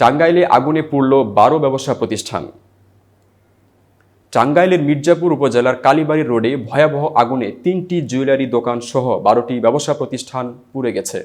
টাঙ্গাইলে আগুনে পুড়ল বারো ব্যবসা প্রতিষ্ঠান। টাঙ্গাইলের মির্জাপুর উপজেলার কালীবাড়ি রোডে ভয়াবহ আগুনে তিনটি জুয়েলারি দোকান সহ বারোটি ব্যবসা প্রতিষ্ঠান পুড়ে গেছে।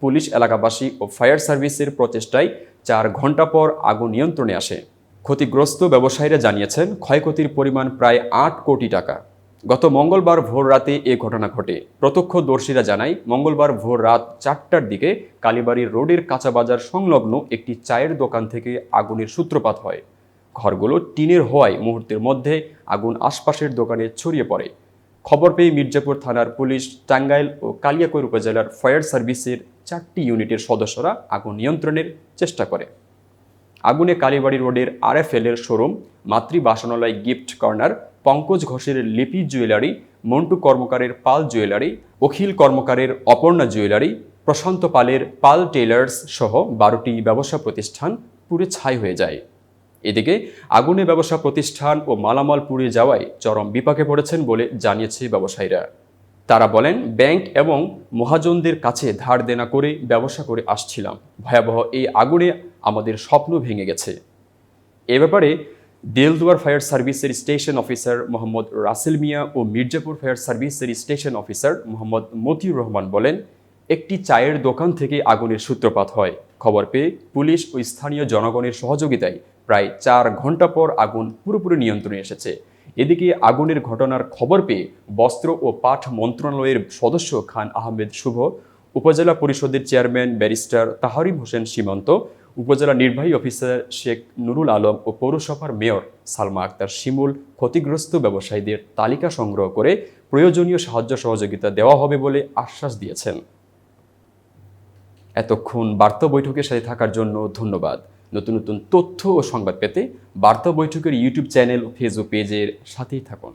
পুলিশ, এলাকাবাসী ও ফায়ার সার্ভিসের প্রচেষ্টায় চার ঘণ্টা পর আগুন নিয়ন্ত্রণে আসে। ক্ষতিগ্রস্ত ব্যবসায়ীরা জানিয়েছেন, ক্ষয়ক্ষতির পরিমাণ প্রায় আট কোটি টাকা। গত মঙ্গলবার ভোর রাতে এ ঘটনা ঘটে। প্রত্যক্ষদর্শীরা জানায়, মঙ্গলবার ভোর রাত চারটার দিকে কালীবাড়ির রোডের কাঁচা বাজার সংলগ্ন একটি চায়ের দোকান থেকে আগুনের সূত্রপাত হয়। ঘরগুলো টিনের হওয়ায় মুহূর্তের মধ্যে আগুন আশপাশের দোকানে ছড়িয়ে পড়ে। খবর পেয়ে মির্জাপুর থানার পুলিশ, টাঙ্গাইল ও কালিয়াকৈর উপজেলার ফায়ার সার্ভিসের চারটি ইউনিটের সদস্যরা আগুন নিয়ন্ত্রণের চেষ্টা করে। আগুনে কালীবাড়ি রোডের আরএফএল এর শোরুম মাতৃ বাসনালয় গিফট কর্নার পঙ্কজ ঘোষের লিপি জুয়েলারি, মন্টু কর্মকারের পাল জুয়েলারি, অখিল কর্মকারের অপর্ণা জুয়েলারি, প্রশান্ত পালের পাল টেইলার্স সহ বারোটি ব্যবসা প্রতিষ্ঠান পুড়ে ছাই হয়ে যায়। এদিকে আগুনে ব্যবসা প্রতিষ্ঠান ও মালামাল পুড়ে যাওয়ায় চরম বিপাকে পড়েছেন বলে জানিয়েছে ব্যবসায়ীরা। তারা বলেন, ব্যাংক এবং মহাজনদের কাছে ধার দেনা করে ব্যবসা করে আসছিলাম। ভয়াবহ এই আগুনে আমাদের স্বপ্ন ভেঙে গেছে। এ ব্যাপারে দেলদুয়ার ফায়ার সার্ভিসের স্টেশন অফিসার মোহাম্মদ রাসেল মিয়া ও মির্জাপুর ফায়ার সার্ভিসের স্টেশন অফিসার মোহাম্মদ মতিউর রহমান বলেন, একটি চায়ের দোকান থেকে আগুনের সূত্রপাত হয়। খবর পেয়ে পুলিশ ও স্থানীয় জনগণের সহযোগিতায় প্রায় চার ঘণ্টা পর আগুন পুরোপুরি নিয়ন্ত্রণে এসেছে। এদিকে আগুনের ঘটনার খবর পেয়ে বস্ত্র ও পাঠ মন্ত্রণালয়ের সদস্য খান আহমেদ শুভ উপজেলা পরিষদের চেয়ারম্যান ব্যারিস্টার তাহারিম হোসেন সীমান্ত, উপজেলা নির্বাহী অফিসার শেখ নুরুল আলম ও পৌরসভার মেয়র সালমা আক্তার শিমুল ক্ষতিগ্রস্ত ব্যবসায়ীদের তালিকা সংগ্রহ করে প্রয়োজনীয় সাহায্য সহযোগিতা দেওয়া হবে বলে আশ্বাস দিয়েছেন। এতক্ষণ বার্তা বৈঠকের সাথে থাকার জন্য ধন্যবাদ। নতুন নতুন তথ্য ও সংবাদ পেতে বার্তা বৈঠকের ইউটিউব চ্যানেল ফেসবুক পেজের সাথেই থাকুন।